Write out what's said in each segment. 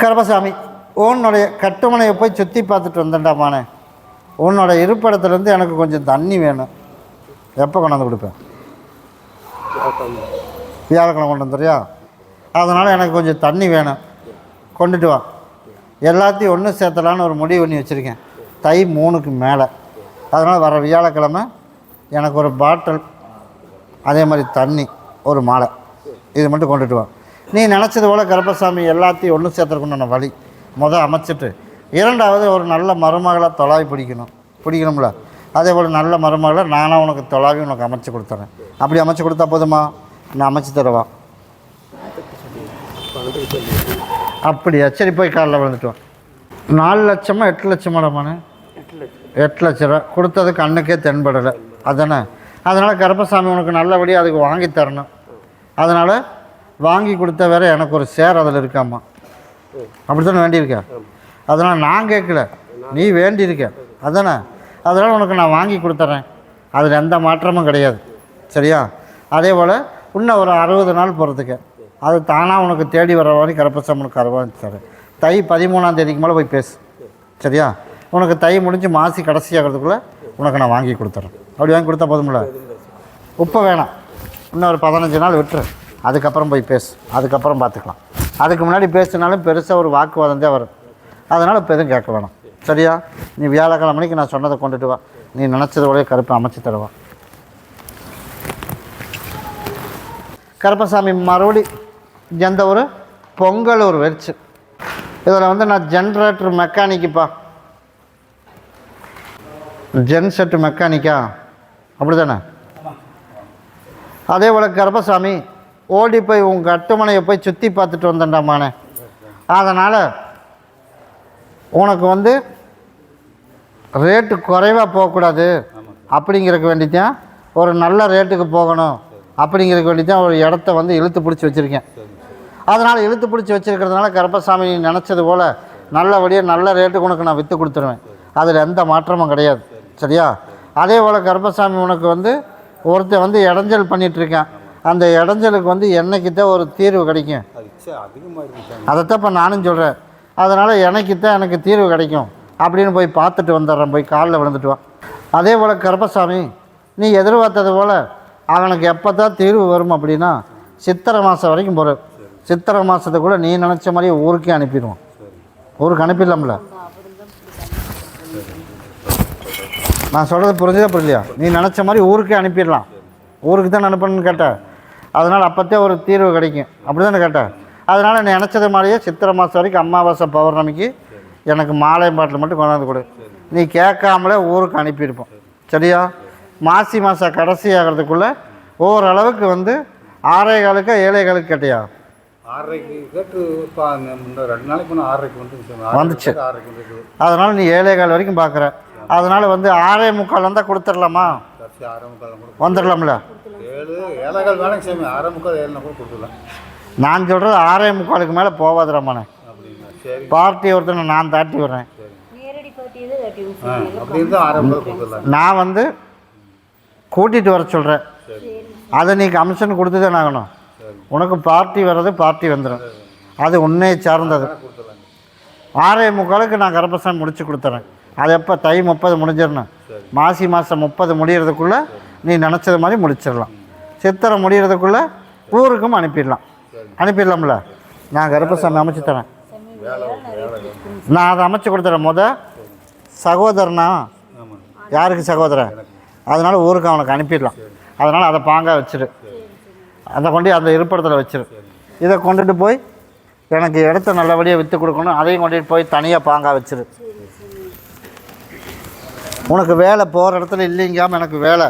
கருப்பசாமி உன்னுடைய கட்டுமனையை போய் சுற்றி பார்த்துட்டு வந்தேன்டாமானே உன்னோட இருப்பிடத்துலேருந்து எனக்கு கொஞ்சம் தண்ணி வேணும். எப்போ கொண்டாந்து கொடுப்பேன் வியாழக்கிழமை கொண்டு வந்துறியா அதனால் எனக்கு கொஞ்சம் தண்ணி வேணும். கொண்டுட்டு வா. எல்லாத்தையும் ஒன்று சேர்த்தலான்னு ஒரு முடிவு பண்ணி வச்சுருக்கேன். தை மூணுக்கு மேலே. அதனால் வர வியாழக்கிழமை எனக்கு ஒரு பாட்டில் அதே மாதிரி தண்ணி ஒரு மாலை. இது மட்டும் கொண்டுட்டு வா. நீ நினச்சது போல் கருப்பசாமி எல்லாத்தையும் ஒன்று சேர்த்துருக்கணும் வழி. முதல் அமைச்சிட்டு இரண்டாவது ஒரு நல்ல மருமகளை தொலாவி பிடிக்கணும். பிடிக்கணும்ல. அதே போல் நல்ல மருமகளை நானாக உனக்கு தொலாவி உனக்கு அமைச்சு கொடுத்துறேன். அப்படி அமைச்சு கொடுத்தா போதுமா? நான் அமைச்சு தருவா? அப்படியா? சரி போய் காலில் விழுந்துட்டு நாலு லட்சமா எட்டு லட்சமாடாமாண்ணே எட்டு லட்ச ரூபா. கொடுத்தது கண்ணுக்கே தென்படலை. அதானே? அதனால் கருப்பசாமி உனக்கு நல்லபடியாக அதுக்கு வாங்கி தரணும். அதனால் வாங்கி கொடுத்த வேற எனக்கு ஒரு சேர் அதில் இருக்காம்மா. அப்படி தானே வேண்டியிருக்க? அதனால் நான் கேட்கல. நீ வேண்டியிருக்க. அதானே? அதனால் உனக்கு நான் வாங்கி கொடுத்துட்றேன் அதில் எந்த மாற்றமும் கிடையாது. சரியா? அதே போல் இன்னும் ஒரு அறுபது நாள் போகிறதுக்கு அது தானாக உனக்கு தேடி வர மாதிரி கருப்பசாமி உனக்கு அறுபது தரேன் தை பதிமூணாம் தேதிக்கு மேலே போய் பேசு. சரியா? உனக்கு தை முடிஞ்சு மாசி கடைசி ஆகிறதுக்குள்ளே உனக்கு நான் வாங்கி கொடுத்துட்றேன் அப்படி வாங்கி கொடுத்தா போதும்ல? உப்பு வேணாம். இன்னும் ஒரு பதினஞ்சு நாள் விட்டுரு. அதுக்கப்புறம் போய் பேசு. அதுக்கப்புறம் பார்த்துக்கலாம். அதுக்கு முன்னாடி பேசினாலும் பெருசாக ஒரு வாக்குவாதம் தான் வரும். அதனால் இப்போ எதுவும் கேட்க வேணாம். சரியா? நீ வியாழக்கிழமை மணிக்கு நான் சொன்னதை கொண்டுட்டு வா. நீ நினச்சதோடய கருப்பை அமைச்சு தருவா. கருப்பசாமி மறுபடி எந்த ஒரு பொங்கல் ஒரு வெறிச்சு. இதில் வந்து நான் ஜென்ரேட்டர் மெக்கானிக்குப்பா ஜென் செட்டு மெக்கானிக்கா அப்படி தானே அதே போல் கருப்பசாமி ஓடி போய் உங்கள் அட்டுமனையை போய் சுற்றி பார்த்துட்டு வந்தேன்டாமானே. அதனால் உனக்கு வந்து ரேட்டு குறைவாக போகக்கூடாது. அப்படிங்கிறதுக்கு வேண்டி தான் ஒரு நல்ல ரேட்டுக்கு போகணும். அப்படிங்கிறக்கு வேண்டி தான் ஒரு இடத்த வந்து இழுத்து பிடிச்சி வச்சுருக்கேன். அதனால் இழுத்து பிடிச்சி வச்சுருக்கிறதுனால கருப்பசாமி நீ நினச்சது போல் நல்லபடியாக நல்ல ரேட்டுக்கு உனக்கு நான் விற்று கொடுத்துருவேன். அதில் எந்த மாற்றமும் கிடையாது. சரியா? அதே போல் கருப்பசாமி உனக்கு வந்து ஒருத்தன் வந்து இடைஞ்சல் பண்ணிகிட்ருக்கேன் அந்த இடைஞ்சலுக்கு வந்து என்னைக்கு தான் ஒரு தீர்வு கிடைக்கும். அதைத்தான் இப்போ நானும் சொல்கிறேன் அதனால் எனக்கு தான் எனக்கு தீர்வு கிடைக்கும். அப்படின்னு போய் பார்த்துட்டு வந்துடுறேன். போய் காலில் விழுந்துட்டு வா. அதே போல் கருப்பசாமி நீ எதிர்பார்த்தது போல் அவனுக்கு எப்போ தான் தீர்வு வரும் அப்படின்னா சித்திரை மாதம் வரைக்கும் போகிற சித்திரை மாதத்துக்குள்ளே நீ நினச்ச மாதிரி ஊருக்கே அனுப்பிடுவோம் ஊருக்கு அனுப்பிடலாம்ல. நான் சொல்கிறது புரிஞ்சதா புரியலையா? நீ நினச்ச மாதிரி ஊருக்கே அனுப்பிடலாம். ஊருக்கு தான் அனுப்பணும்னு கேட்டேன் அதனால் அப்போத்தே ஒரு தீர்வு கிடைக்கும். அப்படி தானே கேட்டேன் அதனால் நினச்சது மாதிரியே சித்திரை மாதம் வரைக்கும் அமாவாசை பௌர்ணமிக்கு எனக்கு மாலை பாட்டில் மட்டும் கொண்டாந்து கொடு. நீ கேட்காமலே ஊருக்கு அனுப்பியிருப்போம். சரியா? மாசி மாதம் கடைசி ஆகிறதுக்குள்ளே ஓரளவுக்கு வந்து ஆறே காலுக்கா ஏழை காலுக்கு கேட்டியா வந்துச்சு. அதனால் நீ ஏழை கால் வரைக்கும் பார்க்குற. அதனால் வந்து ஆறே முக்கால் வந்தால் கொடுத்துடலாமா? வந்துடலாம்ல. ஏழு ஏழைகால் வேலைக்கு சாமி. ஆறே முக்கால் ஏழுனா கூட கொடுத்துடலாம். நான் சொல்கிறது ஆறே முக்காலுக்கு மேலே அப்படிங்களா? சரி. பார்ட்டி ஒருத்தனை நான் தாட்டி விடுறேன். ஆ முக்கால் கொடுத்துடலாம். நான் வந்து கூட்டிகிட்டு வர சொல்கிறேன் அதை நீ கமிஷன் கொடுத்து தான் ஆகணும். உனக்கு பார்ட்டி வர்றது பார்ட்டி வந்துடும் அது உன்னையை சார்ந்தது. கொடுத்துடலாம் ஆறே முக்காலுக்கு நான் கரப்பசாமி முடிச்சு கொடுத்துறேன். அது எப்போ தை முப்பது முடிஞ்சிடணும். மாசி மாதம் முப்பது முடியறதுக்குள்ளே நீ நினச்சது மாதிரி முடிச்சிடலாம். சித்திரை முடியறதுக்குள்ளே ஊருக்கும் அனுப்பிடலாம். அனுப்பிடலாம்ல? நான் கருப்பசாமி அமைச்சு தரேன். நான் அதை அமைச்சு கொடுத்துறேன் முத. சகோதரனா? யாருக்கு சகோதரன் அதனால் ஊருக்கு அவனுக்கு அனுப்பிடலாம். அதனால் அதை பாங்காக வச்சிரு. அதை கொண்டு அந்த இருப்பிடத்தில் வச்சிரு. இதை கொண்டுட்டு போய் எனக்கு இடத்த நல்லபடியாக விற்று கொடுக்கணும். அதையும் கொண்டுட்டு போய் தனியாக பாங்காக வச்சிரு. உனக்கு வேலை போகிற இடத்துல இல்லைங்காமல் எனக்கு வேலை.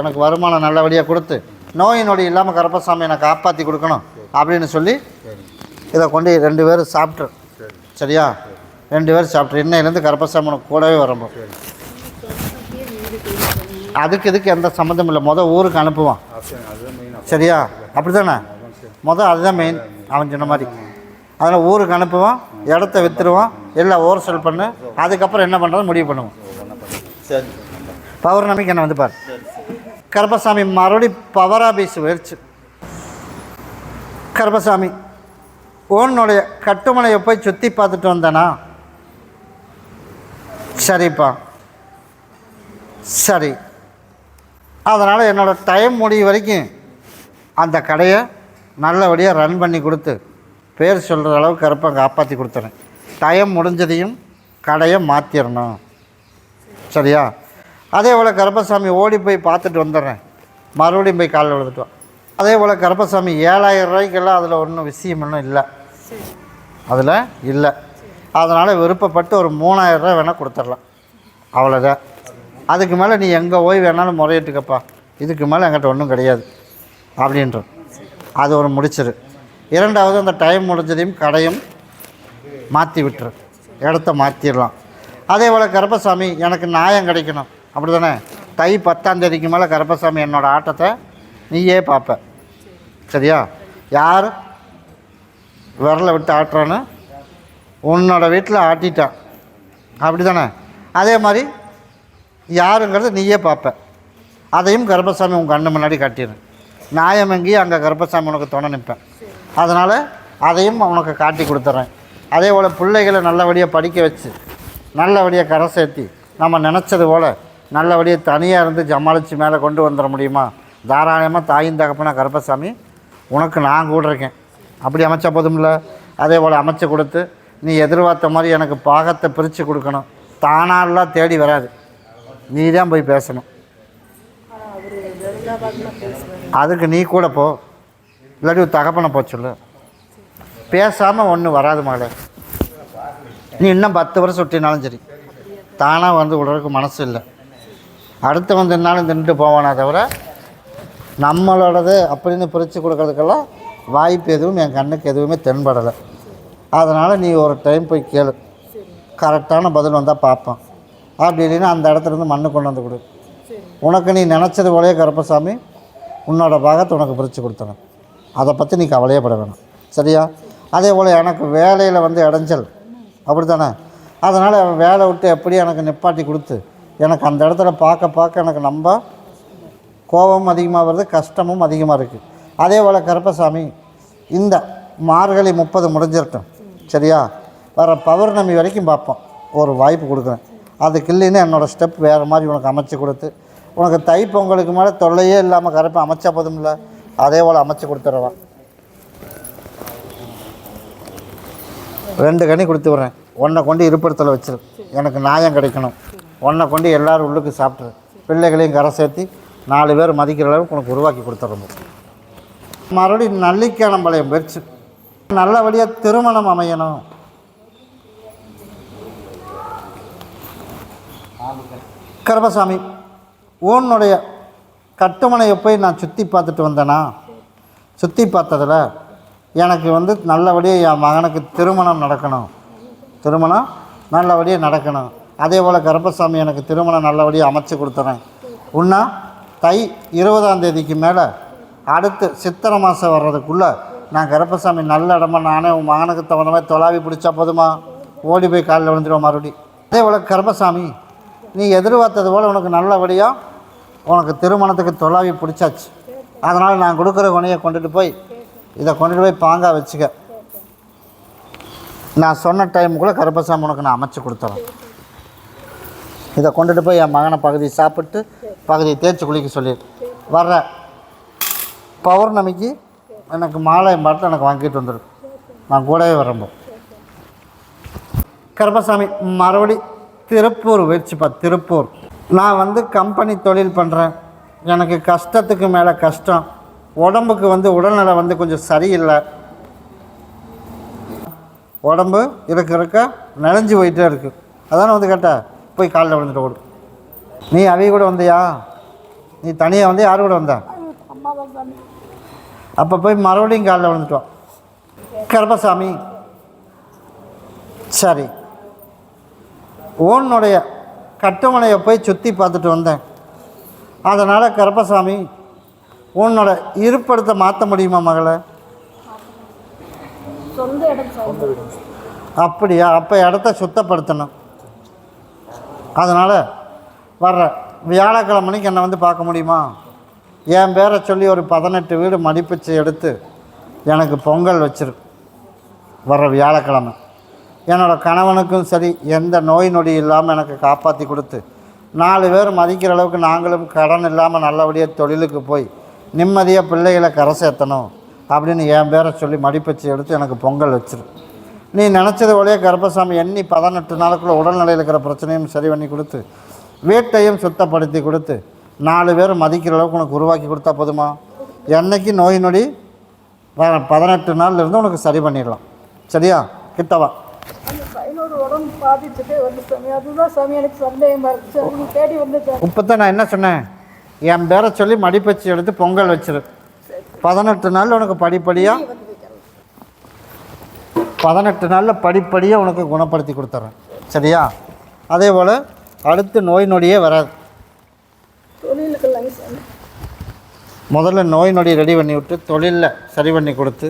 எனக்கு வருமானம் நல்லபடியாக கொடுத்து நோய் நொடி இல்லாமல் கருப்பசாமி எனக்கு காப்பாற்றி கொடுக்கணும் அப்படின்னு சொல்லி இதை கொண்டு ரெண்டு பேரும் சாப்பிட்ரு சரியா? ரெண்டு பேரும் சாப்பிட்ரு இன்னையிலேருந்து கருப்பசாமி கூடவே வரணும் அதுக்கு இதுக்கு எந்த சம்மந்தம் இல்லை. மொதல் ஊருக்கு அனுப்புவான். சரியா? அப்படி தானே மொதல் அதுதான் மெயின் அவன் சொன்ன மாதிரி. அதில் ஊருக்கு அனுப்புவான் இடத்த விற்றுருவான் எல்லாம் ஓவர் செல் பண்ணு. அதுக்கப்புறம் என்ன பண்ணுறது முடிவு பண்ணுவோம் பௌர்ணமிக்கு என்ன வந்து பாரு. கருப்பசாமி மறுபடி பவராக பேசி போயிடுச்சு கருப்பசாமி உன்னுடைய கட்டுமனையை போய் சுற்றி பார்த்துட்டு வந்தேனா? சரிப்பா. சரி. அதனால் என்னோடய டைம் முடிய வரைக்கும் அந்த கடையை நல்லபடியாக ரன் பண்ணி கொடுத்து பேர் சொல்கிற அளவுக்கு கருப்பை காப்பாற்றி கொடுத்துறேன். டைம் முடிஞ்சதையும் கடையை மாற்றிடணும் சரியா? அதே போல் கருப்பசாமி ஓடி போய் பார்த்துட்டு வந்துடுறேன். மறுபடியும் போய் காலில் விழுந்துட்டு அதே போல் கருப்பசாமி ஏழாயிரம் ரூபாய்க்கெல்லாம் அதில் ஒன்றும் விஷயம் ஒன்றும் இல்லை. அதில் இல்லை. அதனால் விருப்பப்பட்டு ஒரு மூணாயிரம் ரூபாய் வேணால் கொடுத்துடலாம். அவ்வளோதான் அதுக்கு மேலே நீ எங்கே போய் வேணாலும் முறையிட்டுக்கப்பா. இதுக்கு மேலே எங்கிட்ட ஒன்றும் கிடையாது. அப்படின்ற அது ஒரு முடிச்சிரு. இரண்டாவது அந்த டைம் முடிஞ்சதையும் கடையும் மாற்றி விட்டுரு. இடத்த மாற்றிடலாம் அதே போல் கருப்பசாமி எனக்கு நியாயம் கிடைக்கணும். அப்படி தானே தை பத்தாம் தேதிக்கு மேலே கருப்பசாமி என்னோடய ஆட்டத்தை நீயே பார்ப்ப சரியா? யார்? விரலை விட்டு ஆட்டுறான்னு உன்னோட வீட்டில் ஆட்டிட்டான் அப்படி தானே அதே மாதிரி யாருங்கிறது நீயே பார்ப்ப அதையும் கரப்பசாமி உங்கள் கண்ணு முன்னாடி காட்டிடு நியாயம் எங்கேயும் அங்கே கரப்பசாமி உனக்கு துணை நிற்பேன் அதனால் அதையும் உனக்கு காட்டி கொடுத்துட்றேன் அதே போல் பிள்ளைகளை நல்லபடியாக படிக்க வச்சு நல்லபடியாக கரை சேர்த்தி நம்ம நினச்சது போல் நல்லபடியாக தனியாக இருந்து ஜமாளித்து மேலே கொண்டு வந்துட முடியுமா? தாராளமாக தாயும் தகப்பனா கருப்பசாமி உனக்கு நான் கூட இருக்கேன். அப்படி அமைச்சா போதும்ல? அதே போல் அமைச்சு கொடுத்து நீ எதிர்பார்த்த மாதிரி எனக்கு பாகத்தை பிரித்து கொடுக்கணும். தானாலாம் தேடி வராது. நீ தான் போய் பேசணும். அதுக்கு நீ கூட போ. இல்லாட்டி தகப்பனை போ சொல்லு. பேசாமல் ஒன்றும் வராது மகளே. நீ இன்னும் பத்து வருஷம் சுட்டினாலும் சரி. தானாக வந்து விடுறதுக்கு மனசு இல்லை. அடுத்து வந்ததுனாலும் தின்ட்டு போவானே தவிர நம்மளோடது அப்படின்னு பிரித்து கொடுக்கறதுக்கெல்லாம் வாய்ப்பு எதுவும் என் கண்ணுக்கு எதுவுமே தென்படலை. அதனால் நீ ஒரு டைம் போய் கேளு. கரெக்டான பதில் வந்தால் பார்ப்போம். அப்படி இல்லைன்னா அந்த இடத்துல இருந்து மண்ணு கொண்டு வந்து கொடு. உனக்கு நீ நினச்சது போலே கருப்பசாமி உன்னோட பாகத்தை உனக்கு பிரித்து கொடுத்தணும் அதை பற்றி நீ கவலையப்பட வேணும். சரியா? அதே போல் எனக்கு வேலையில் வந்து இடைஞ்சல். அப்படி தானே அதனால் வேலை விட்டு எப்படி எனக்கு நிப்பாட்டி கொடுத்து எனக்கு அந்த இடத்துல பார்க்க பார்க்க எனக்கு நம்ப கோபம் அதிகமாக வருது கஷ்டமும் அதிகமாக இருக்குது அதே போல் கருப்பசாமி இந்த மார்கழி முப்பது முடிஞ்சிரட்டும் சரியா? வர பௌர்ணமி வரைக்கும் பார்ப்போம். ஒரு வாய்ப்பு கொடுக்குறேன். அதுக்கு இல்லைன்னு என்னோடய ஸ்டெப் வேறு மாதிரி உனக்கு அமைச்சு கொடுத்து உனக்கு தை பொங்கலுக்கு மேலே தொல்லையே இல்லாமல் கருப்பை அமைச்சா போதும்ல? அதே போல் அமைச்சு கொடுத்துட்றவா ரெண்டு கனி கொடுத்து விட்றேன். ஒன்றை கொண்டு இருப்பிடத்தில் வச்சிரு. எனக்கு நியாயம் கிடைக்கணும். ஒன்றை கொண்டு எல்லோரும் உள்ளுக்கு சாப்பிட்ரு பிள்ளைகளையும் கரை சேர்த்தி நாலு பேர் மதிக்கிற அளவுக்கு உனக்கு உருவாக்கி கொடுத்துட்றோம் மறுபடியும் நல்லிக்கானம்பாளையம் நல்ல நல்லபடியாக திருமணம் அமையணும். கருபசாமி உன்னுடைய கட்டுமனையை போய் நான் சுற்றி பார்த்துட்டு வந்தேனா? சுற்றி பார்த்ததில் எனக்கு வந்து நல்லபடியாக என் மகனுக்கு திருமணம் நடக்கணும். திருமணம் நல்லபடியாக நடக்கணும். அதே போல் கருப்பசாமி எனக்கு திருமணம் நல்லபடியாக அமைச்சு கொடுத்துறேன். உன்னா தை இருபதாம் தேதிக்கு மேலே அடுத்து சித்திரை மாதம் வர்றதுக்குள்ளே நான் கருப்பசாமி நல்ல இடமா நானே உன் மகனுக்கு தகுந்த மாதிரி தொலாவி பிடிச்சா போதுமா? ஓடி போய் காலில் விழுந்துடுவோம் மறுபடி. அதே போல் கருப்பசாமி நீ எதிர்பார்த்தது போல் உனக்கு நல்லபடியாக உனக்கு திருமணத்துக்கு தொலாவி பிடிச்சாச்சு. அதனால் நான் கொடுக்குற குணையை கொண்டுட்டு போய் இதை கொண்டுட்டு போய் பாங்காக வச்சுக்க. நான் சொன்ன டைமுக்குள்ளே கருப்பசாமி உனக்கு நான் அமைச்சு கொடுத்துறேன். இதை கொண்டுட்டு போய் என் மகனை பகுதி சாப்பிட்டு பகுதியை தேய்ச்சி குளிக்க சொல்லி. வர்ற பௌர்ணமிக்கு எனக்கு மாலை பாட்டில் எனக்கு வாங்கிட்டு வந்துடும் நான் கூடவே வரம்போ கருப்பசாமி மறுபடி திருப்பூர் வச்சுப்பா திருப்பூர். நான் வந்து கம்பெனி தொழில் பண்ணுறேன் எனக்கு கஷ்டத்துக்கு மேலே கஷ்டம். உடம்புக்கு வந்து உடல்நலம் வந்து கொஞ்சம் சரியில்லை. உடம்பு இருக்க இருக்க நனைஞ்சு போயிட்டே இருக்குது அதானே வந்து கேட்டேன்? போய் காலில் விழுந்துட்டு ஓடு நீ அவைய கூட வந்தியா? நீ தனியாக வந்து யார் கூட வந்தா? அப்போ போய் மறுபடியும் காலில் விழுந்துட்டு. வா கருப்பசாமி. சரி. உன்னுடைய கட்டுமனையை போய் சுற்றி பார்த்துட்டு வந்தேன். அதனால் கருப்பசாமி உன்னோட இருப்பிடத்தை மாற்ற முடியுமா மகளை? அப்படியா? அப்போ இடத்த சுத்தப்படுத்தணும். அதனால் வர்ற வியாழக்கிழமனைக்கு என்னை வந்து பார்க்க முடியுமா? என் பேரை சொல்லி ஒரு பதினெட்டு வீடு மடிப்பிச்சு எடுத்து எனக்கு பொங்கல் வச்சிரு வர்ற வியாழக்கிழமை. என்னோட கணவனுக்கும் சரி எந்த நோய் நொடி இல்லாமல் எனக்கு காப்பாற்றி கொடுத்து நாலு பேர் மதிக்கிற அளவுக்கு நாங்களும் கடன் இல்லாமல் நல்லபடியாக தொழிலுக்கு போய் நிம்மதியாக பிள்ளைகளை கரை சேர்த்தணும் அப்படின்னு என் பேரை சொல்லி மடிப்பச்சு எடுத்து எனக்கு பொங்கல் வச்சிரு. நீ நினச்சது போலயே கர்ப்பசாமி எண்ணி பதினெட்டு நாளுக்குள்ள உடல்நிலையில் இருக்கிற பிரச்சனையும் சரி பண்ணி கொடுத்து வீட்டையும் சுத்தப்படுத்தி கொடுத்து நாலு பேர் மதிக்கிற அளவுக்கு உனக்கு உருவாக்கி கொடுத்தா போதுமா? என்னைக்கு நோய் நொடி பதினெட்டு நாள்ல இருந்து உனக்கு சரி பண்ணிடலாம். சரியா? கிட்டவா இப்போ தான் நான் என்ன சொன்னேன்? என் பேரை சொல்லி மடிப்பச்சு எடுத்து பொங்கல் வச்சிரு. பதினெட்டு நாள் உனக்கு படிப்படியாக பதினெட்டு நாளில் படிப்படியாக உனக்கு குணப்படுத்தி கொடுத்துட்றேன் சரியா? அதே போல் அடுத்து நோய் நொடியே வராது. முதல்ல நோய் நொடி ரெடி பண்ணி விட்டு தொழிலில் சரி பண்ணி கொடுத்து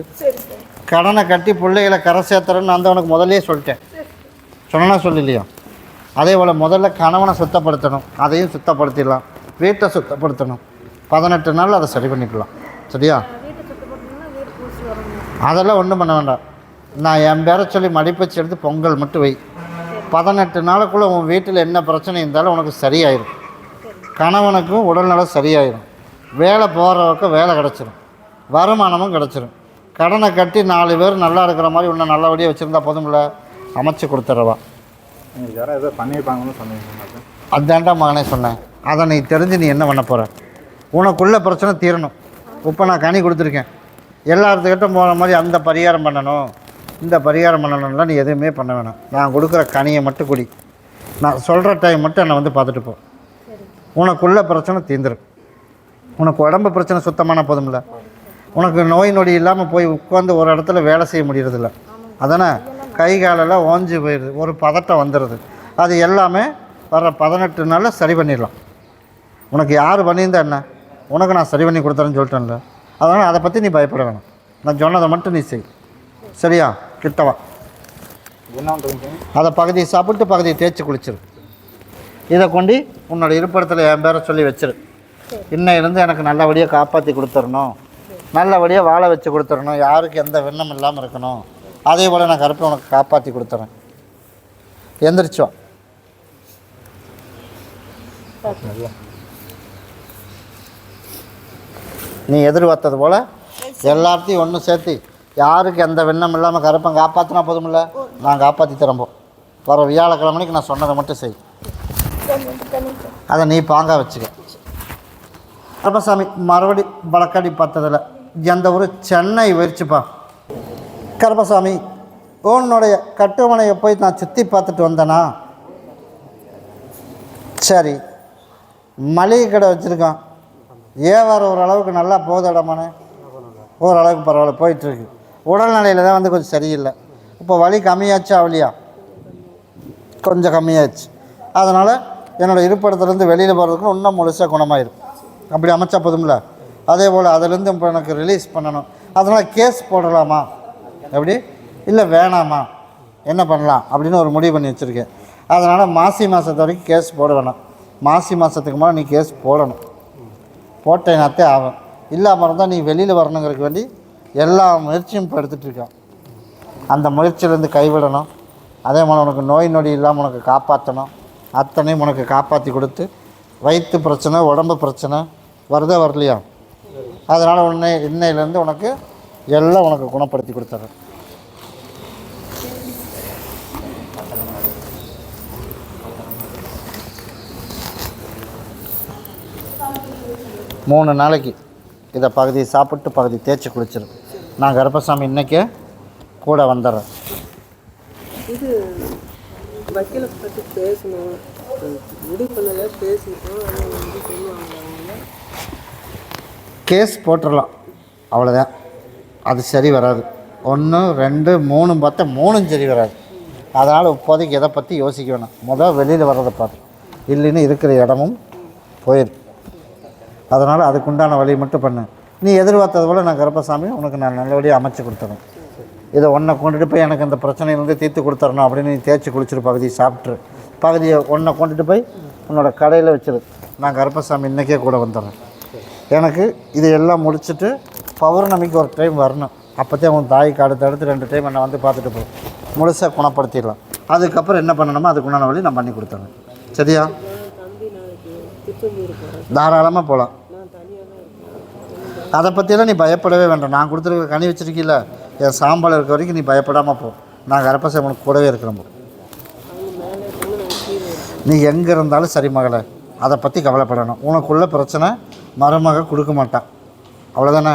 கடனை கட்டி பிள்ளைகளை கரை சேர்த்துறேன்னு தான் உனக்கு முதல்லயே சொல்லிட்டேன். சொன்னா சொல்லலையா அதே போல் முதல்ல கணவனை சுத்தப்படுத்தணும். அதையும் சுத்தப்படுத்திடலாம். வீட்டை சுத்தப்படுத்தணும். பதினெட்டு நாள் அதை சரி பண்ணிக்கலாம். சரியா? அதெல்லாம் ஒன்றும் பண்ண வேண்டாம். நான் என் பேரை சொல்லி மடிப்பச்சு எடுத்து பொங்கல் மட்டும் வை. பதினெட்டு நாளுக்குள்ளே உன் வீட்டில் என்ன பிரச்சனை இருந்தாலும் உனக்கு சரியாயிடும் கணவனுக்கும் உடல்நலம் சரியாயிடும் வேலை போகிறவக்க வேலை கிடச்சிரும். வருமானமும் கிடச்சிரும். கடனை கட்டி நாலு பேர் நல்லா இருக்கிற மாதிரி உன்னை நல்லபடியாக வச்சுருந்தா போதும்ல அமைச்சு கொடுத்துறவா. நீங்கள் யாரும் ஏதோ பண்ணியிருப்பாங்கன்னு சொன்னீங்க. அதான்டா மகனே சொன்னேன். அதை நீ தெரிஞ்சு நீ என்ன பண்ண போகிற உனக்குள்ள பிரச்சனை தீரணும். இப்போ நான் கனி கொடுத்துருக்கேன். எல்லாத்துக்கிட்ட போகிற மாதிரி அந்த பரிகாரம் பண்ணணும். இந்த பரிகாரம் பண்ணணும்லாம் நீ எதுவுமே பண்ண வேணாம். நான் கொடுக்குற கனியை மட்டும் குடி. நான் சொல்கிற டைம் மட்டும் என்னை வந்து பார்த்துட்டு போ. உனக்குள்ள பிரச்சனை தீந்துடும் உனக்கு உடம்பு பிரச்சனை சுத்தமான போதும்ல. உனக்கு நோய் நொடி இல்லாமல் போய் உட்காந்து ஒரு இடத்துல வேலை செய்ய முடியறதில்ல. அதானே? கை காலெல்லாம் ஓஞ்சி போயிடுது. ஒரு பதட்டம் வந்துடுது அது எல்லாமே வர பதினெட்டு நாளில் சரி பண்ணிடலாம். உனக்கு யார் பண்ணியிருந்தா என்ன? உனக்கு நான் சரி பண்ணி கொடுத்தேன்னு சொல்லிட்டேன்ல. அதனால் அதை பற்றி நீ பயப்பட வேணாம். நான் சொன்னதை மட்டும் நீ செய். சரியா? கிட்டவா? அதை பகுதியை சாப்பிட்டு பகுதியை தேய்ச்சி குளிச்சிரு. இதை கொண்டு உன்னோட இருப்பிடத்தில் என் பேரை சொல்லி வச்சிரு. இன்னும் இருந்து எனக்கு நல்லபடியாக காப்பாற்றி கொடுத்துடணும். நல்லபடியாக வாழ வச்சு கொடுத்துடணும். யாருக்கு எந்த வெண்ணம் இல்லாமல் இருக்கணும். அதே போல் நான் கருப்பை உனக்கு காப்பாற்றி கொடுத்துறேன். எந்திரிச்சோம் நீ எதிர்பார்த்தது போல் எல்லாத்தையும் ஒன்று சேர்த்து யாருக்கு எந்த வெண்ணம் இல்லாமல் கருப்பன் காப்பாற்றினா போதுமில்ல? நான் காப்பாற்றி தரம்போ வர வியாழக்கிழமைக்கு நான் சொன்னதை மட்டும் செய். அதை நீ பாங்காக வச்சுக்க. கருப்பசாமி மறுபடி வழக்கடி பார்த்ததில் எந்த ஊர்? சென்னை வரிச்சுப்பா கருப்பசாமி உன்னுடைய கட்டுமனையை போய் நான் சுற்றி பார்த்துட்டு வந்தேனா? சரி. மளிகை கடை வச்சுருக்கான். வியாபாரம் ஓரளவுக்கு நல்லா போகுது இடமானே ஓரளவுக்கு பரவாயில்ல போயிட்டுருக்கு உடல்நிலையில் தான் வந்து கொஞ்சம் சரியில்லை. இப்போ வலி கம்மியாச்சா அவளியா கொஞ்சம் கம்மியாச்சு. அதனால் என்னோடய இருப்பிடத்துலேருந்து வெளியில் போகிறதுக்கு இன்னும் முழுசாக குணமாயிரும். அப்படி அமைச்சா போதும்ல? அதே போல் அதுலேருந்து இப்போ எனக்கு ரிலீஸ் பண்ணணும். அதனால் கேஸ் போடலாமா? எப்படி? இல்லை வேணாமா? என்ன பண்ணலாம்? அப்படின்னு ஒரு முடிவு பண்ணி வச்சுருக்கேன். அதனால் மாசி மாதத்து வரைக்கும் கேஸ் போட வேணாம். மாசி மாதத்துக்கு மேலே நீ கேஸ் போடணும். போட்டேனாத்தே ஆகும். இல்லாமல் இருந்தால் நீ வெளியில் வரணுங்கிறதுக்கு வேண்டி எல்லா முயற்சியும் இப்போ அந்த முயற்சியிலேருந்து கைவிடணும். அதே மாதிரி உனக்கு நோய் நொடி இல்லாமல் உனக்கு காப்பாற்றணும் அத்தனையும் உனக்கு காப்பாற்றி கொடுத்து வயிற்று பிரச்சனை உடம்பு பிரச்சனை வருதா வரலையா? அதனால் உன்னை இன்னையிலேருந்து உனக்கு எல்லாம் உனக்கு குணப்படுத்தி கொடுத்துட்றேன். மூணு நாளைக்கு இதை பகுதி சாப்பிட்டு பகுதி தேய்ச்சி குளிச்சிடும் நான் கருப்பசாமி இன்னைக்கே கூட வந்துடுறேன். இது வக்கீலை பற்றி பேசணும். முடிவு பண்ணல பேசிட்டோம். ஆனால் வந்து சொல்லுவாங்க அவங்க. கேஸ் போட்டுடலாம் அவ்வளோதான் அது சரி வராது. ஒன்று ரெண்டு மூணு பார்த்தா மூணும் சரி வராது. அதனால் இப்போதைக்கு எதை பற்றி யோசிக்க வேணாம். முதல் வெளியில் வர்றதை பாரு. இல்லைன்னு இருக்கிற இடமும் போயிடும் அதனால் அதுக்குண்டான வழி மட்டும் பண்ணு. நீ எதிர்பார்த்தது போல் நான் கருப்பசாமி உனக்கு நான் நல்லபடியாக அமைச்சு கொடுத்துறேன். இதை ஒன்றை கொண்டுட்டு போய் எனக்கு இந்த பிரச்சனையிலேருந்து தீர்த்து கொடுத்துறணும் அப்படின்னு நீ தேய்ச்சி குளிச்சிரு பகுதியை சாப்பிட்ரு பகுதியை ஒன்றை கொண்டுட்டு போய் உன்னோட கடையில் வச்சிரு. நான் கருப்பசாமி இன்றைக்கே கூட வந்துடுறேன். எனக்கு இது எல்லாம் முடிச்சுட்டு பௌர்ணமிக்கு ஒரு டைம் வரணும். அப்போத்தே உன் தாய்க்கு அடுத்து அடுத்து ரெண்டு டைம் என்னை வந்து பார்த்துட்டு போ. முழுசாக குணப்படுத்திடலாம். அதுக்கப்புறம் என்ன பண்ணணுமோ அதுக்குண்டான வழி நான் பண்ணி கொடுத்துறேன். சரியா? தாராளமாக போகலாம் நான் தனியாக தான் இருக்கேன் அதை பற்றியெல்லாம் நீ பயப்படவே வேண்டாம். நான் கொடுத்துருக்க கனி வச்சுருக்கீல என் சாம்பல் இருக்க வரைக்கும் நீ பயப்படாமல் போ. நான் கரப்பசை உனக்கு கூடவே இருக்கிறோம் நீ எங்கே இருந்தாலும் சரி மகளே அதை பற்றி கவலைப்படணும். உனக்குள்ள பிரச்சனை மருமக கொடுக்க மாட்டான் அவ்வளோதானே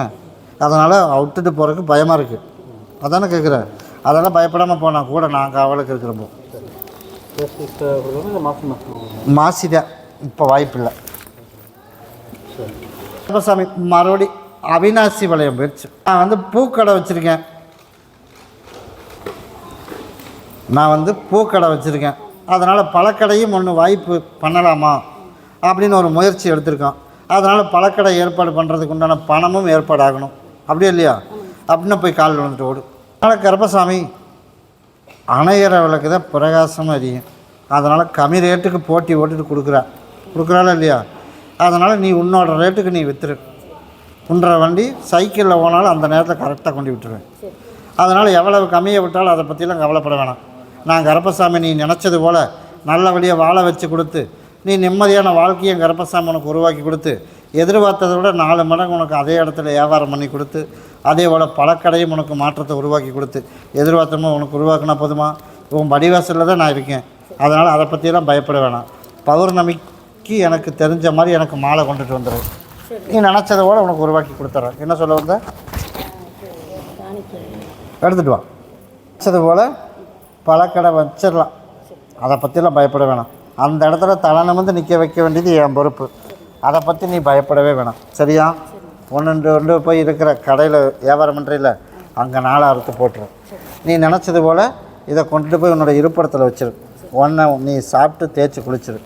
அதனால் விட்டுட்டு போகிறதுக்கு பயமாக இருக்குது அதானே கேட்குறேன் அதெல்லாம் பயப்படாமல் போனால் கூட நான் அவளுக்கு இருக்கிறப்போ மாசிதான் இப்போ வாய்ப்பில்லை. சாமி மறுபடி அவினாசி வளையம் போயிடுச்சு. நான் வந்து பூக்கடை வச்சுருக்கேன். நான் வந்து பூக்கடை வச்சுருக்கேன். அதனால் பழக்கடையும் ஒன்று வாய்ப்பு பண்ணலாமா? அப்படின்னு ஒரு முயற்சி எடுத்திருக்கோம். அதனால் பழக்கடை ஏற்பாடு பண்ணுறதுக்கு உண்டான பணமும் ஏற்பாடாகணும். அப்படியே இல்லையா? அப்படின்னு போய் காலில் வந்துட்டு ஓடு. அதனால் கருப்பசாமி அணையிற விளக்கு தான் பிரகாசமாக அறியும் அதனால் கம்மி ரேட்டுக்கு போட்டி ஓட்டுட்டு கொடுக்குறா. கொடுக்குறாளா இல்லையா? அதனால் நீ உன்னோட ரேட்டுக்கு நீ விற்றுரு உன்ற வண்டி சைக்கிளில் போனாலும் அந்த நேரத்தில் கரெக்டாக கொண்டு விட்டுருவேன். அதனால் எவ்வளவு கம்மியை விட்டாலும் அதை பற்றிலாம் கவலைப்பட வேணாம். நான் கருப்பசாமி நீ நினச்சது போல் நல்லபடியாக வாழ வச்சு கொடுத்து நீ நிம்மதியான வாழ்க்கையை கருப்பசாமி உனக்கு உருவாக்கி கொடுத்து எதிர்பார்த்ததை விட நாலு மடங்கு உனக்கு அதே இடத்துல வியாபாரம் பண்ணி கொடுத்து அதே போல் பழக்கடையும் உனக்கு மாற்றத்தை உருவாக்கி கொடுத்து எதிர்பார்த்தமா உனக்கு உருவாக்கினா போதுமா? உன் வடிவாசலில் தான் நான் இருக்கேன். அதனால் அதை பற்றியெல்லாம் பயப்பட வேணாம். பௌர்ணமிக்கு எனக்கு தெரிஞ்ச மாதிரி எனக்கு மாலை கொண்டுட்டு வந்துடுவேன் நீ நினச்சதை போல் உனக்கு உருவாக்கி கொடுத்துட்றேன் என்ன சொல்ல வந்த? எடுத்துகிட்டு வா. வச்சது போல் பழக்கடை வச்சிடலாம். அதை பற்றிலாம் பயப்பட வேணாம். அந்த இடத்துல தலை நிமிர்ந்து நிற்க வைக்க வேண்டியது என் பொறுப்பு. அதை பற்றி நீ பயப்படவே வேணாம். சரியா? ஒன்று ஒன்று போய் இருக்கிற கடையில் வியாபாரம் பண்ணுறையில் அங்கே நாளை அறுத்து போட்டுரும். நீ நினச்சது போல் இதை கொண்டுட்டு போய் உன்னோட இருப்பிடத்தில் வச்சிரு. ஒன்றை நீ சாப்பிட்டு தேய்ச்சி குளிச்சிரு.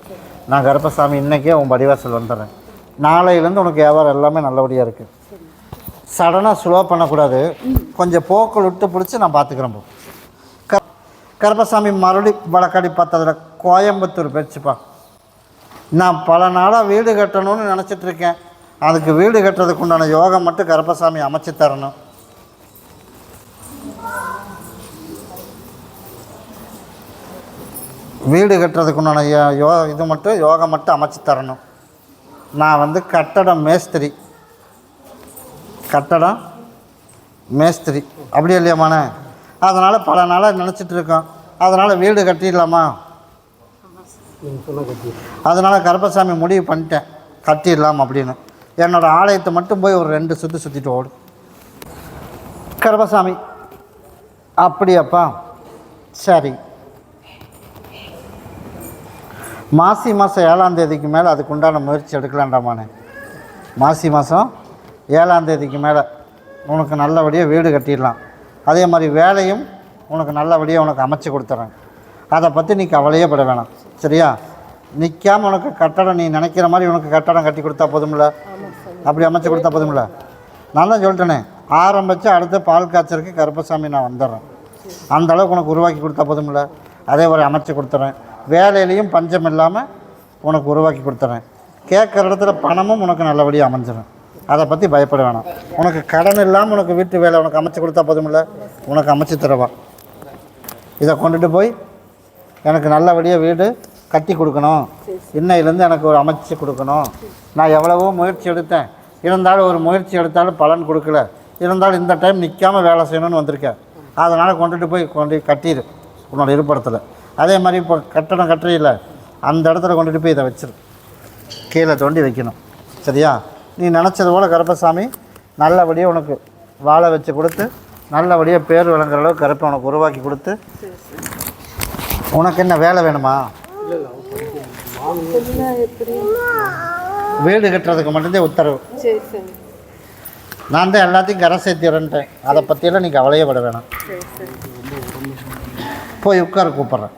நான் கருப்பசாமி இன்றைக்கே உன் படிவாசல் வந்துடுறேன். நாளையிலேருந்து உனக்கு வியாபாரம் எல்லாமே நல்லபடியாக இருக்குது சடனாக ஸ்லோ பண்ணக்கூடாது. கொஞ்சம் போக்கள் விட்டு பிடிச்சி நான் பார்த்துக்கிறேன் போ. க கருப்பசாமி மறுபடி வழக்காடி பார்த்ததில் கோயம்புத்தூர் பேச்சுப்பா நான் பல நாளாக வீடு கட்டணும்னு நினச்சிட்ருக்கேன் அதுக்கு வீடு கட்டுறதுக்கு உண்டான யோகம் மட்டும் கருப்பசாமி அமைச்சு தரணும். வீடு கட்டுறதுக்கு உண்டான யோ இது மட்டும் யோகம் மட்டும் அமைச்சு தரணும். நான் வந்து கட்டடம் மேஸ்திரி. கட்டடம் மேஸ்திரி. அப்படி இல்லையாமாண்ணே அதனால் பல நாளாக நினச்சிட்டு இருக்கோம். அதனால் வீடு கட்டிடலாமா? அதனால் கருப்பசாமி முடிவு பண்ணிட்டேன். கட்டிடலாம் அப்படின்னு. என்னோடய ஆலயத்தை மட்டும் போய் ஒரு ரெண்டு சுற்றி சுற்றிட்டு ஓடும் கருப்பசாமி அப்படியாப்பா? சரி. மாசி மாதம் ஏழாம் தேதிக்கு மேலே அதுக்கு உண்டான முயற்சி எடுக்கலாண்டாமாண்ணே மாசி மாதம் ஏழாம் தேதிக்கு மேலே உனக்கு நல்லபடியாக வீடு கட்டிடலாம். அதே மாதிரி வேலையும் உனக்கு நல்லபடியாக உனக்கு அமைச்சு கொடுத்துட்றேன் அதை பற்றி நீ கவலையே பட வேணாம். சரியா? நிற்காம உனக்கு கட்டடம் நீ நினைக்கிற மாதிரி உனக்கு கட்டடம் கட்டி கொடுத்தா போதும்ல? அப்படி அமைச்சு கொடுத்தா போதும்ல? நான் தான் சொல்லிட்டேனே. ஆரம்பித்து அடுத்து பால் காய்ச்சறதுக்கு கருப்பசாமி நான் வந்துடுறேன். அந்தளவுக்கு உனக்கு உருவாக்கி கொடுத்தா போதும்ல? அதே மாதிரி அமைச்சு கொடுத்துறேன். வேலையிலையும் பஞ்சம் இல்லாமல் உனக்கு உருவாக்கி கொடுத்துறேன். கேட்குற இடத்துல பணமும் உனக்கு நல்லபடியாக அமைஞ்சிடும் அதை பற்றி பயப்பட வேணாம். உனக்கு கடன் இல்லாமல் உனக்கு வீட்டு வேலை உனக்கு அமைச்சு கொடுத்தா போதுமில்ல. உனக்கு அமைச்சு தருவா. இதை கொண்டுட்டு போய் எனக்கு நல்லபடியாக வீடு கட்டி கொடுக்கணும். இன்னையிலேருந்து எனக்கு ஒரு அமைச்சு கொடுக்கணும். நான் எவ்வளவோ முயற்சி எடுத்தேன். இருந்தாலும் ஒரு முயற்சி எடுத்தாலும் பலன் கொடுக்கல. இருந்தாலும் இந்த டைம் நிற்காம வேலை செய்யணும்னு வந்திருக்கேன். அதனால் கொண்டுட்டு போய் கொண்டு கட்டிடு. உன்னோட இருப்பிடத்தில். அதே மாதிரி இப்போ கட்டடம் கட்டுறையில் அந்த இடத்துல கொண்டுட்டு போய் இதை வச்சிரு. கீழே தோண்டி வைக்கணும். சரியா? நீ நினச்சது போல் கருப்பசாமி நல்லபடியாக உனக்கு வாழை வச்சு கொடுத்து நல்லபடியாக பேர் விளங்குற அளவுக்கு கருப்பை உனக்கு உருவாக்கி கொடுத்து உனக்கு என்ன வேலை வேணுமா? வீடு கட்டுறதுக்கு மட்டும்தான் உத்தரவு. நான் தான் எல்லாத்தையும் கரை சேர்த்திடுறேன்ட்டேன் அதை பற்றியெல்லாம் நீ கவலையே வேணாம். போய் உட்கார கூப்பிட்றேன்.